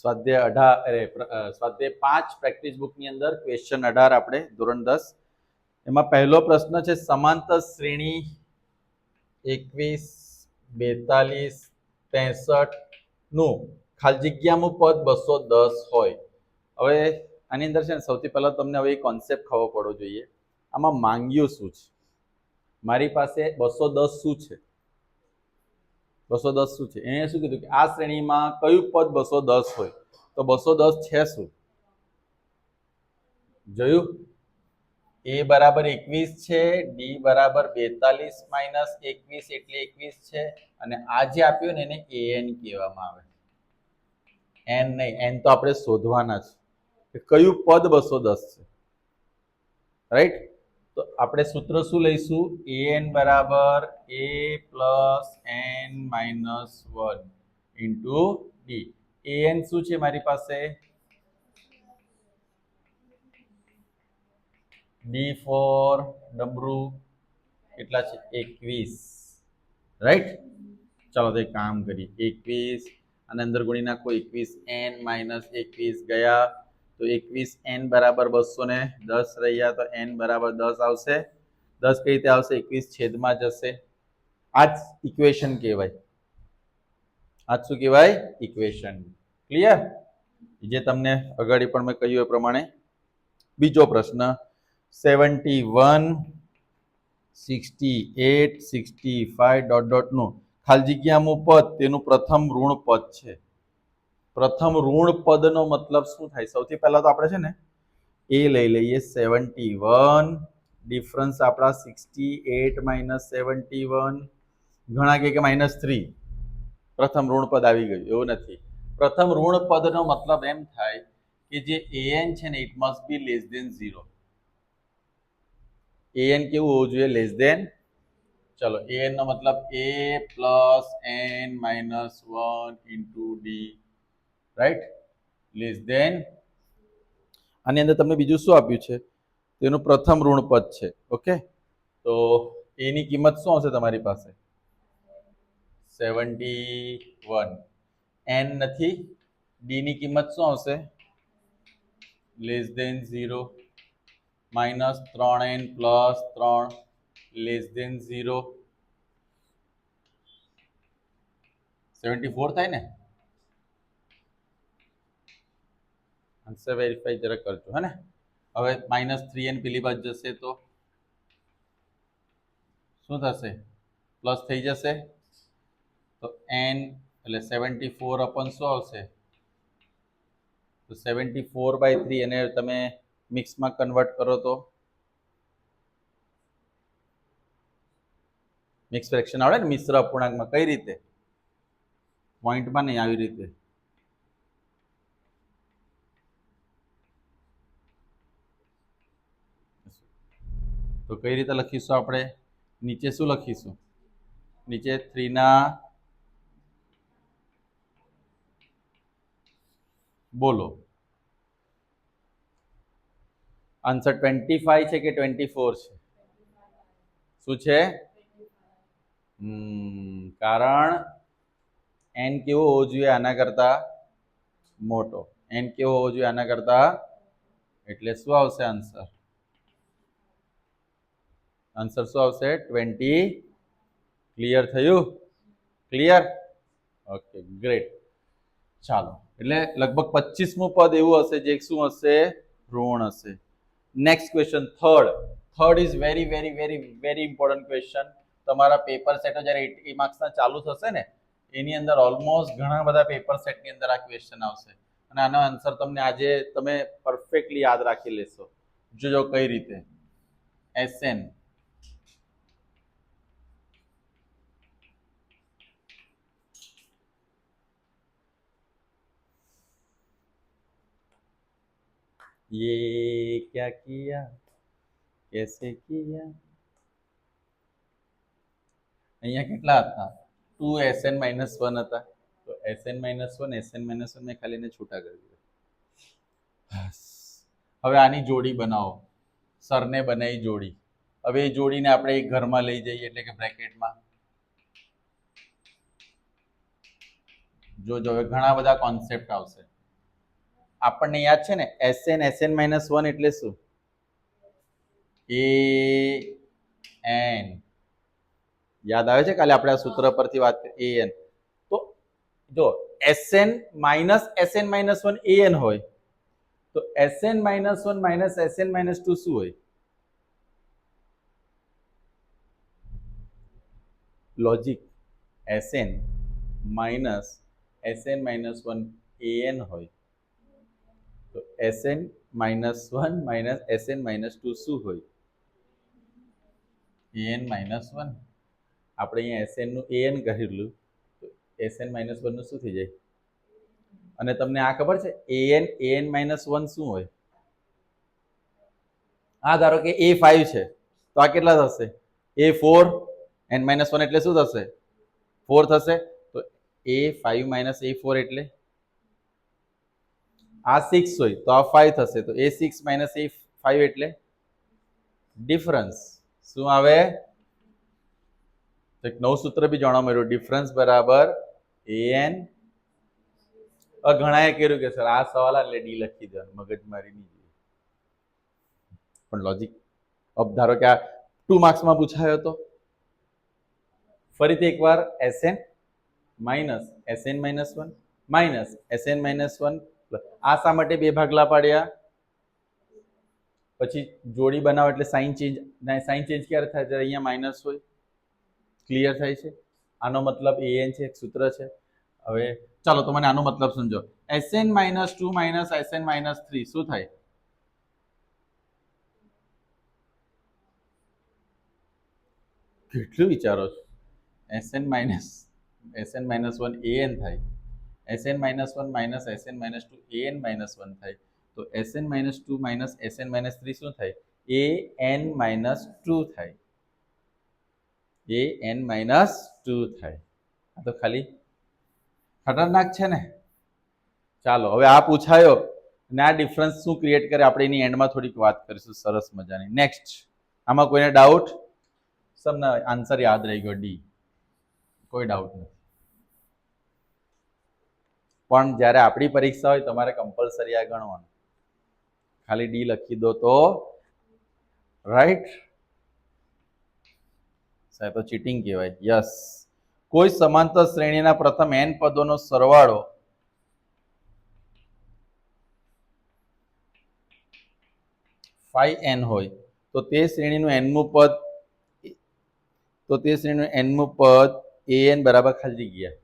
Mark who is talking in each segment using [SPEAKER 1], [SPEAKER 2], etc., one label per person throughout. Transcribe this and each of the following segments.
[SPEAKER 1] સ્વાધ્યાય અઢાર, અરે સ્વાધ્યાય પાંચ પ્રેક્ટિસ બુકની અંદર ક્વેશ્ચન અઢાર આપણે, ધોરણ દસ. એમાં પહેલો પ્રશ્ન છે, સમાંતર શ્રેણી એકવીસ, બેતાલીસ, ત્રેસઠનું ખાલી જગ્યાનું પદ બસો દસ હોય. હવે આની અંદર છે ને, સૌથી પહેલાં તમને હવે એ કોન્સેપ્ટ ખબર પડવો જોઈએ. આમાં માંગ્યું શું છે? મારી પાસે બસો દસ શું છે? બસો દસ શું છે? એણે શું કીધું કે આ શ્રેણીમાં કયું પદ બસો દસ હોય? તો બસો દસ છે શું? જોયું? એ બરાબર એકવીસ છે, ડી બરાબર બેતાલીસ માઇનસ એકવીસ એટલે એકવીસ છે, અને આ જે આપ્યું ને એને એન કહેવામાં આવે એન નહીં, એન તો આપણે શોધવાના છે કયું પદ બસો દસ છે? રાઈટ? તો આપણે સૂત્ર શું લઈશું? એ એન બરાબર A plus N minus one into D A N શું છે મારી પાસે? ડી ફોર ડબરું કેટલા છે? એકવીસ. રાઈટ ચાલો તો કામ કરીએ. એકવીસ અને અંદર ગુણી નાખો. એકવીસ એન માઇનસ એકવીસ ગયા. તો એકવીસ એન બરાબર બસો ને દસ રહ્યા તો એન બરાબર દસ આવશે. દસ કઈ રીતે આવશે? એકવીસ છેદમાં જશે. આ જ ઇક્વેશન કહેવાય. આ શું કહેવાય? ઇક્વેશન ક્લિયર જે તમને અગાડી પણ મેં કહ્યું એ પ્રમાણે. બીજો પ્રશ્ન. Seventy one sixty eight sixty five dot ડોટનું ખાલી જગ્યામાં પદ તેનું પ્રથમ ઋણ પદ છે. પ્રથમ ઋણ પદનો મતલબ શું થાય? સૌથી પહેલા તો આપણે છે ને એ લઈ લઈએ સેવન્ટી વન, ડિફરન્સ આપણા sixty eight minus seventy one, ઘણા કે માઇનસ થ્રી. પ્રથમ ઋણ પદ આવી ગયું, એવું નથી. પ્રથમ ઋણ પદનો મતલબ એમ થાય કે જે એન છે ને it must be less than zero n કેવું હોવું જોઈએ? લેસ દેન ચલો એન નો મતલબ A plus N minus one into D right less than આની અંદર તમને બીજું શું આપ્યું છે? તેનું પ્રથમ ઋણપદ છે. ઓકે તો એની કિંમત શું હશે તમારી પાસે? સેવન્ટી વન એન નથી ડીની કિંમત શું આવશે? લેસ દેન ઝીરો માઇનસ ત્રણ એન પ્લસ ત્રણ. Less than zero seventy four થાય ને? આન્સર વેરીફાઈ જરા કરજો, હે ને? હવે માઇનસ થ્રી એન પેલી બાજુ જશે તો શું થશે? પ્લસ થઈ જશે. તો એન એટલે સેવન્ટી ફોર અપન શું આવશે? તો સેવન્ટી ફોર બાય થ્રી એને તમે મિક્સમાં કન્વર્ટ કરો તો મિક્સ ફ્રેક્શન આવડે ને મિશ્ર અપૂર્ણાંકમાં, કઈ રીતે? પોઈન્ટમાં નહીં, આવી રીતે. તો કઈ રીતે લખીશું આપણે? નીચે શું લખીશું? નીચે થ્રીના બોલો. આન્સર ટ્વેન્ટી ફાઈવ છે કે ટ્વેન્ટી ફોર છે? શું છે? કારણ એન કેવો હોવો જોઈએ આના કરતા મોટો? એન કેવો હોવો જોઈએ આના કરતા? એટલે શું આવશે આન્સર? આન્સર શું આવશે? ટ્વેન્ટી ક્લિયર થયું? ક્લિયર ઓકે ગ્રેટ ચાલો, એટલે લગભગ પચીસમું પદ એવું હશે જે શું હશે? ઋણ હશે. Next question third third is very very very very important question તમારા પેપર સેટો જ્યારે એટી માર્ક્સના ચાલુ થશે ને, એની અંદર ઓલમોસ્ટ ઘણા બધા પેપર સેટની અંદર આ ક્વેશ્ચન આવશે. અને આનો આન્સર તમને આજે તમે પરફેક્ટલી યાદ રાખી લેશો. જોજો કઈ રીતે. એસએન ये क्या किया कैसे किया અહીંયા કેટલા હતા ટુ એસએન માઇનસ વન હતા તો SN minus one SN minus one મેં ખાલી એને છૂટા કરી દીધા હવે આની જોડી બનાવો સરને બનાવી જોડી હવે એ જોડીને આપણે એક ઘરમાં લઈ જઈએ એટલે કે બ્રેકેટમાં જોજો હવે ઘણા બધા કોન્સેપ્ટ આવશે આપણને યાદ છે ને એસએન એસએન માઇનસ વન એટલે શું? એ એન યાદ આવે છે? કાલે આપણે આ સૂત્ર પરથી વાત કરી એન તો જો S N minus S N minus one એ એન હોય તો S N minus one minus S N minus two શું હોય? Logic S N minus S N minus one N હોય. તો S N minus one minus S N minus two શું હોય? N minus one. આપણે અહીંયા એસએનનું એન કહેલું તો એસએન માઇનસ વનનું શું થઈ જાય? અને તમને આ ખબર છે? એન એન માઇનસ વન શું હોય? આ ધારો કે એ ફાઈવ છે. તો આ કેટલા થશે? A four, N minus one એટલે શું થશે? ફોર થશે. તો A five minus A four એટલે આ સિક્સ હોય તો આ ફાઈવ થશે. તો A six minus A five એટલે ડિફરન્સ શું આવે? એક નવું સૂત્ર બી જાણવા મળ્યું. ડિફરન્સ બરાબર એ એન ઘણાએ કર્યું કે, સર, આ સવાલ એટલે ડી લખી દેવાનું મગજમારી નહીં જોઈએ. પણ લોજિક અબ ધારો કે આ ટુ માર્ક્સમાં પૂછાયો હતો ફરીથી એકવાર S N minus S N minus one minus S N minus one આ શા માટે બે ભાગલા પાડ્યા? પછી જોડી બનાવો એટલે સાઇન ચેન્જ સાઇન ચેન્જ ક્યારે થાય? જ્યારે અહીંયા માઇનસ હોય, ક્લિયર થાય છે? આનો મતલબ એ એન છે, એક સૂત્ર છે. હવે ચાલો, તો મને આનો મતલબ સમજો. S N minus two minus S N minus three, શું થાય? કેટલું વિચારો છો? S N minus S N minus one N થાય. S N minus one minus S N minus two N minus one થાય. તો S N minus two minus S N minus three શું થાય? એ એન માઇનસ ટુ થાય. A N minus two થાય. આ તો ખાલી ખતરનાક છે ને? ચાલો, હવે આ પૂછાયો. અને આ ડિફરન્સ શું ક્રિએટ કરે? આપણે એની એન્ડમાં થોડીક વાત કરીશું, સરસ મજાની. નેક્સ્ટ આમાં કોઈને ડાઉટ સમને આન્સર યાદ રહી ગયો ડી કોઈ ડાઉટ નથી. પણ જ્યારે આપણી પરીક્ષા હોય, તમારે કમ્પલસરી આ ગણવાનું. ખાલી ડી લખી દો તો. રાઈટ સાહેબ, તો ચીટિંગ કહેવાય. યસ કોઈ સમાંતર શ્રેણીના પ્રથમ એન પદોનો સરવાળો ફાઈવ એન હોય, તો તે શ્રેણીનું એનમું પદ, તો તે શ્રેણીનું એનમું પદ એ એન બરાબર ખાલી જગ્યા.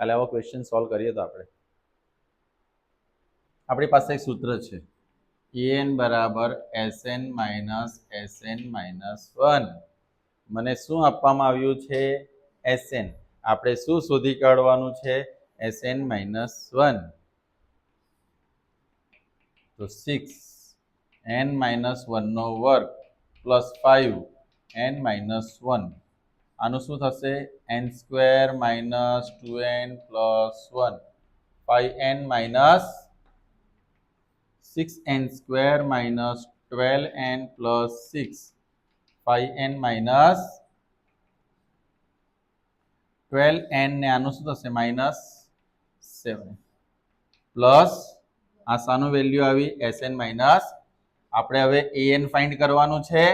[SPEAKER 1] કાલે આવો ક્વેશ્ચન સોલ્વ કરીએ તો આપણે. આપણી પાસે એક સૂત્ર છે. એન બરાબર S N minus S N minus one મને શું આપવામાં આવ્યું છે? એસ એન આપણે શું શોધી કાઢવાનું છે? એસ એન માઇનસ વન તો સિક્સ એન માઇનસ વનનો વર્ગ plus five n minus one આનું શું થશે? N square minus two n plus one five n minus six n square minus twelve n plus six five n minus twelve n ને આનું શું થશે? Minus seven plus આ શાનું value આવી? એસ એન માઇનસ આપણે હવે એ એન ફાઇન્ડ કરવાનું છે.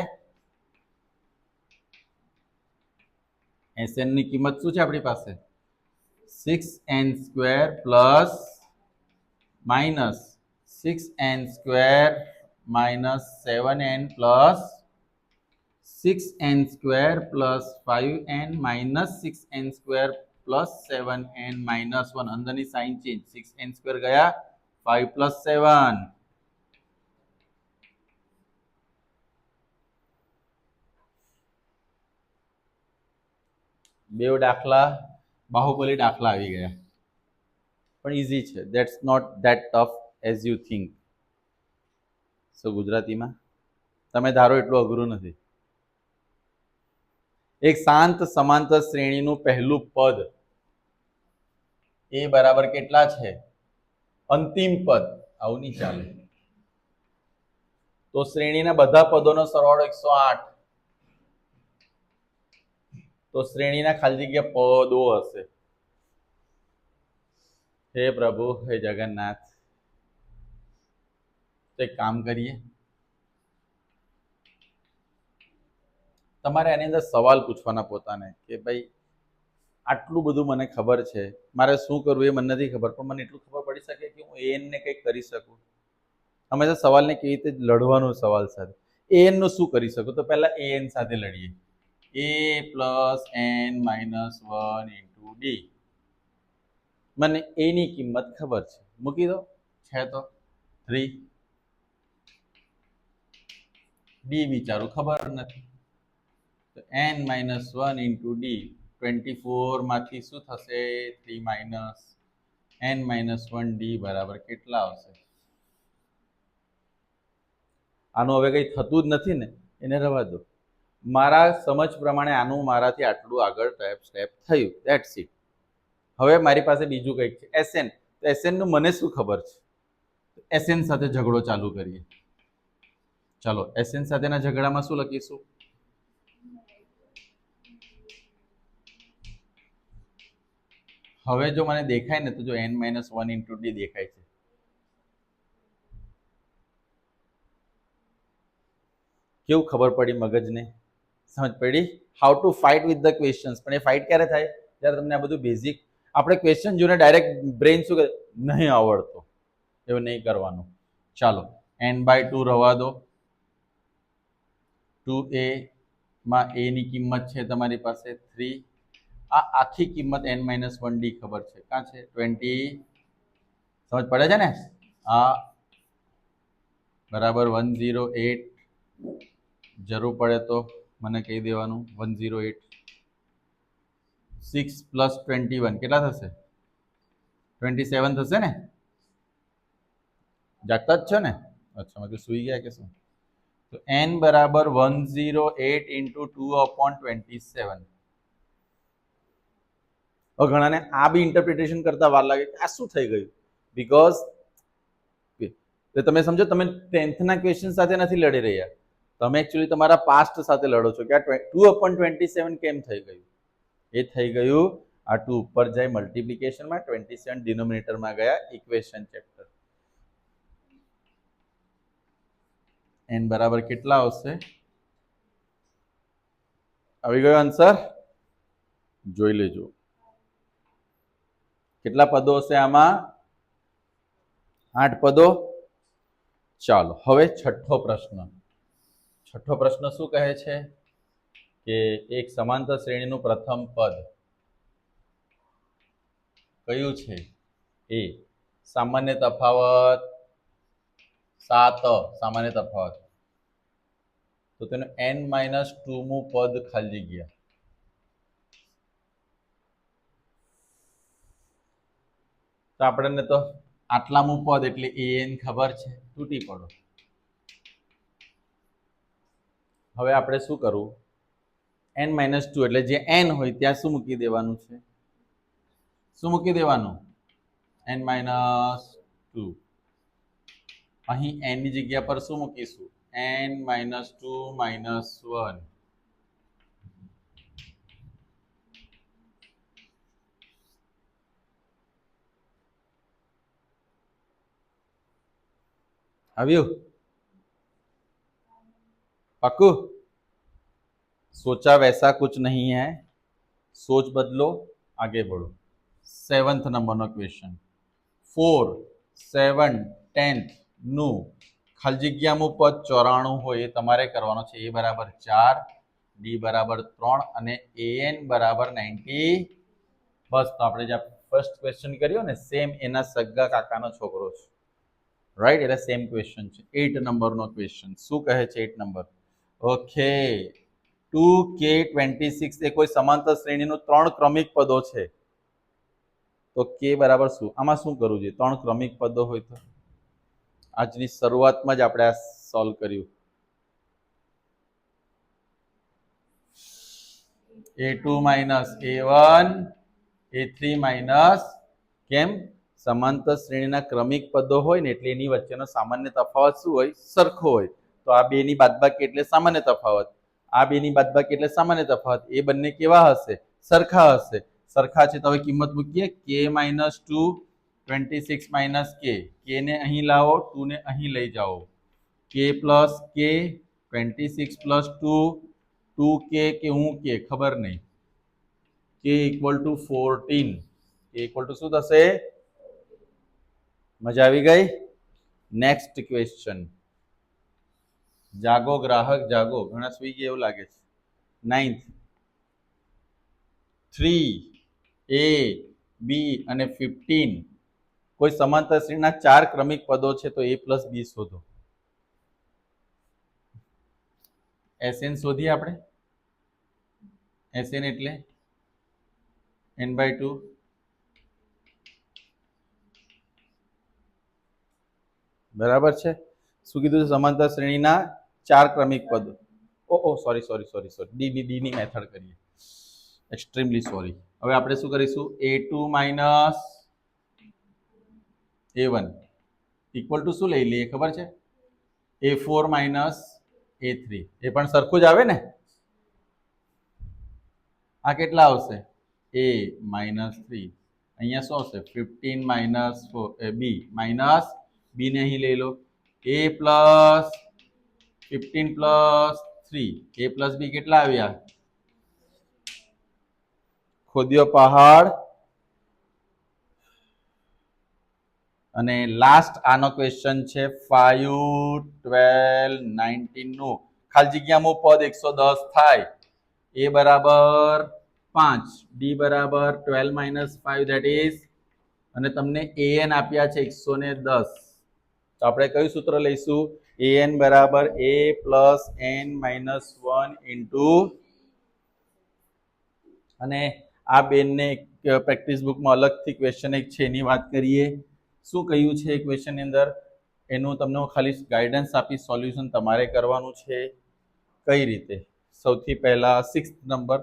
[SPEAKER 1] એસએનની કિંમત શું છે આપણી પાસે? Six N square plus minus six N square minus seven N plus six N square plus five N minus six N square plus seven N minus one અંદરની sign change six N square ગયા five plus seven બે દાખલા, બાહુબલી દાખલા આવી ગયા. પણ easy છે. That's not that tough as you think so ગુજરાતીમાં? તમે ધારો એટલું અઘરું નથી. એક શાંત, સમાંતર શ્રેણીનું પહેલું પદ. એ બરાબર કેટલા છે? અંતિમ પદ. આવું નહીં ચાલે. તો શ્રેણીના બધા પદોનો સરવાળો એકસો આઠ. તો શ્રેણીના ખાલી જગ્યા પદો હશે. હે પ્રભુ, હે જગન્નાથ એક કામ કરીએ. તમારે આની અંદર સવાલ પૂછવાના પોતાને કે ભાઈ, આટલું બધું મને ખબર છે. મારે શું કરવું એ મને નથી ખબર, પણ મને એટલું ખબર પડી શકે કે હું એન ને કંઈક કરી શકું. હંમેશા સવાલને કેવી રીતે લડવાનો સવાલ સાથે? એનનું શું કરી શકું? તો પહેલા એન સાથે લડીએ. A plus N minus one into D મને એની કિંમત ખબર છે. મૂકી દો. છે તો. થ્રી ડી વિચારું. ખબર નથી. તો N minus one into D twenty ફોરમાંથી શું થશે? Three minus N minus one D બરાબર કેટલા આવશે? આનું હવે કંઈ થતું જ નથી ને. એને રવા દો. મારા સમજ પ્રમાણે આનું મારાથી આટલું આગળ સ્ટેપ થયું. દેટ્સ ઇટ હવે મારી પાસે બીજું કંઈક છે. એસએન તો એસએનનું મને શું ખબર છે? એસએન સાથે ઝઘડો ચાલુ કરીએ. ચાલો એસએન સાથેના ઝઘડામાં શું લખીશું? હવે જો મને દેખાય ને, તો જો N minus one into D દેખાય છે. કેવું ખબર પડી મગજને? સમજ પડી? How to fight with the questions પણ એ ફાઇટ ક્યારે થાય? જ્યારે તમને આ બધું બેઝિક આપણે ક્વેશ્ચન જોઈને ડાયરેક્ટ બ્રેઇન શું કરે નહીં આવડતો. એવું નહીં કરવાનું. ચાલો એન બાય ટુ રવા દો. ટુ એ માં એ કિંમત છે તમારી પાસે થ્રી આ આખી કિંમત એન માઇનસ વન ડી ખબર છે. કાં છે? ટ્વેન્ટી સમજ પડે છે ને? આ બરાબર વન ઝીરો એટ જરૂર પડે તો. મને કહી દેવાનું one zero eight six plus twenty one કેટલા થશે? ટ્વેન્ટી સેવન થશે ને? જાગતા જ છો ને? અચ્છા, મતલબ સુઈ ગયા કે શું? તો એન બરાબર one zero eight into two upon twenty seven હવે ઘણાને આ બી ઇન્ટરપ્રિટેશન કરતા વાર લાગે કે આ શું થઈ ગયું? બીકોઝ તમે સમજો, તમે ટેન્થના ક્વેશ્ચન સાથે નથી લડી રહ્યા. તમે એકચ્યુઅલી તમારા પાસ્ટ સાથે લડો છો કે આ ટુ અપોન ટ્વેન્ટી સેવન કેમ થઈ ગયું? એ થઈ ગયું આ ટુ ઉપર જાય મલ્ટિપ્લિકેશનમાં ટ્વેન્ટી સેવન ડિનોમિનેટરમાં ગયા ઇક્વેશન ચેપ્ટર એન બરાબર કેટલા આવશે? આવી ગયો આન્સર જોઈ લેજો. કેટલા પદો હશે આમાં? આઠ પદો? ચાલો, હવે છઠ્ઠો પ્રશ્ન. છઠ્ઠો પ્રશ્ન શું કહે છે? કે એક સમાંતર શ્રેણીનું પ્રથમ પદ કયું છે? એ, સામાન્ય તફાવત સાત, સામાન્ય તફાવત. તો તેનું એન માઇનસ ટુમું પદ ખાલી જગ્યા. તો આપણને તો આટલામું પદ એટલે એ એન ખબર છે? તૂટી પડો. હવે આપણે શું કરવું? એન માઇનસ ટુ એટલે જે એન હોય ત્યાં શું મૂકી દેવાનું છે? શું મૂકી દેવાનું? એન માઇનસ ટુ અહીં એનની જગ્યા પર શું મૂકીશું? N minus two minus one આવ્યું? पक्कू सोचा वैसा कुछ नहीं है सोच बदलो आगे बढ़ो સેવન્થ નંબરનો ક્વેશ્ચન ફોર સેવન ટેન્થ નું ખાલી જગ્યાનું પદ ચોરાણું હોય એ તમારે કરવાનો છે એ બરાબર ચાર ડી બરાબર ત્રણ અને એ એન બરાબર નાઇન્ટી બસ તો આપણે જે ફર્સ્ટ ક્વેશ્ચન કર્યો ને સેમ એના સગા કાકાનો છોકરો છે રાઈટ એટલે સેમ ક્વેશ્ચન છે એટ નંબરનો ક્વેશ્ચન શું કહે છે eight number okay two K twenty six એ કોઈ સમાંતર શ્રેણીનું ત્રણ ક્રમિક પદો છે. તો કે બરાબર શું? આમાં શું કરવું જોઈએ? ત્રણ ક્રમિક પદો હોય તો? આજની શરૂઆતમાં જ આપણે આ સોલ્વ કર્યું. A two minus A one A three minus કેમ? સમાંતર શ્રેણીના ક્રમિક પદો હોય ને એટલે એની વચ્ચેનો સામાન્ય તફાવત શું હોય? સરખો હોય. તો આ બેની બાદબાકી એટલે સામાન્ય તફાવત. આ બેની બાદબાકી એટલે સામાન્ય તફાવત. એ બંને કેવા હશે? સરખા હશે. સરખા છે તો હવે કિંમત મૂકીએ. K minus two twenty six minus K K ને અહીં લાવો ટુ ને અહીં લઈ જાઓ. K plus K twenty six plus two two K K હું કે ખબર નહીં. K equal to fourteen K equal to શું થશે? મજા આવી ગઈ? નેક્સ્ટ ક્વેશ્ચન જાગો ગ્રાહક, જાગો. ઘણા સુઈ એવું લાગે છે. નાઇન્થ થ્રી એ બી અને ફિફ્ટીન કોઈ સમાંતર શ્રેણીના ચાર ક્રમિક પદો છે તો એ પ્લસ બી શોધો. એસએન શોધીએ આપણે. એસએન એટલે એન બાય ટુ બરાબર છે? શું કીધું છે? સમાંતર શ્રેણીના ચાર ક્રમિક પદો. ઓ ઓ sorry sorry sorry sorry D D ની મેથડ કરીએ. એક્સ્ટ્રીમલી સોરી હવે આપણે શું કરીશું? A two minus A one equal to શું લઈ લઈએ? ખબર છે? A four minus A three એ પણ સરખું જ આવે ને? આ કેટલા આવશે? એ માઇનસ થ્રી અહીંયા શું આવશે? Fifteen minus four B minus બીને અહીં લઈ લો. A plus fifteen plus three A plus B કેટલા આવ્યા? ખોદિયો પહાડ. અને લાસ્ટ આનો ક્વેશ્ચન છે ફાઈવ ટ્વેલ્વ નાઇન્ટીનનું. ખાલી જગ્યામાં પદ એકસો દસ થાય. એ બરાબર પાંચ. ડી બરાબર twelve minus five that is અને તમને એ એન આપ્યા છે એકસો ને દસ. તો આપણે કયું સૂત્ર લઈશું? એ એન બરાબર A plus N minus one into અને આ બેનને પ્રેક્ટિસ બુકમાં અલગથી ક્વેશ્ચન એક છે, એની વાત કરીએ. શું કહ્યું છે ક્વેશ્ચનની અંદર? એનું તમને હું ખાલી ગાઈડન્સ આપી સોલ્યુશન તમારે કરવાનું છે. કઈ રીતે? સૌથી પહેલાં સિક્સ નંબર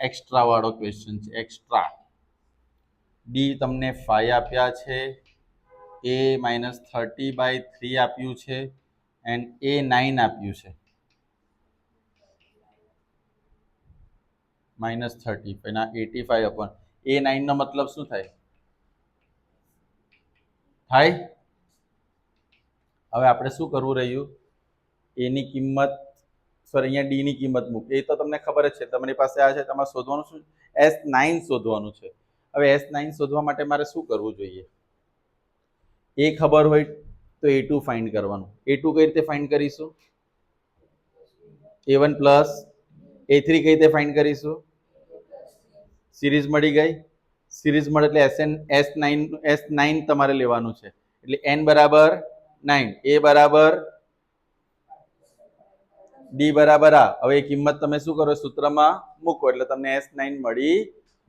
[SPEAKER 1] એક્સ્ટ્રાવાળો ક્વેશ્ચન છે એક્સ્ટ્રા ડી તમને ફાઈ આપ્યા છે. A minus thirty by three આપ્યું છે એન્ડ એ નાઇન આપ્યું છે. માઇનસ થર્ટી એના એટી ફાઈવ અપોન એ નાઇનનો મતલબ શું થાય? થાય? હવે આપણે શું કરવું રહ્યું? એની કિંમત સોરી અહીંયા ડી ની કિંમત મૂક. એ તો તમને ખબર જ છે, તમારી પાસે આ છે, તમારે શોધવાનું શું એસ નાઇન શોધવાનું છે. હવે એસ નાઇન શોધવા માટે મારે શું કરવું જોઈએ? એ ખબર હોય તો એ ટુ ફાઇન્ડ કરવાનું. એ ટુ કઈ રીતે ફાઇન્ડ કરીશું? A one plus A three કઈ રીતે ફાઇન્ડ કરીશું? સિરીઝ મળી ગઈ. સિરીઝ મળે એટલે S N S nine S nine તમારે લેવાનું છે. એટલે એન બરાબર નાઇન એ બરાબર ડી બરાબર આ. હવે એ કિંમત તમે શું કરો? સૂત્રમાં મૂકો. એટલે તમને એસ નાઇન મળી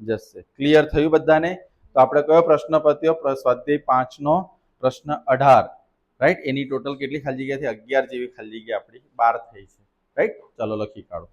[SPEAKER 1] જશે. ક્લિયર થયું બધાને? તો આપણે કયો પ્રશ્ન પત્યો? સ્વાધ્યાય પાંચનો પ્રશ્ન અઢાર રાઈટ એની ટોટલ કેટલી ખાલી જગ્યા થી અગિયાર જેવી ખાલી જગ્યા આપણી બાર થઈ છે રાઈટ ચલો લખી કાઢો.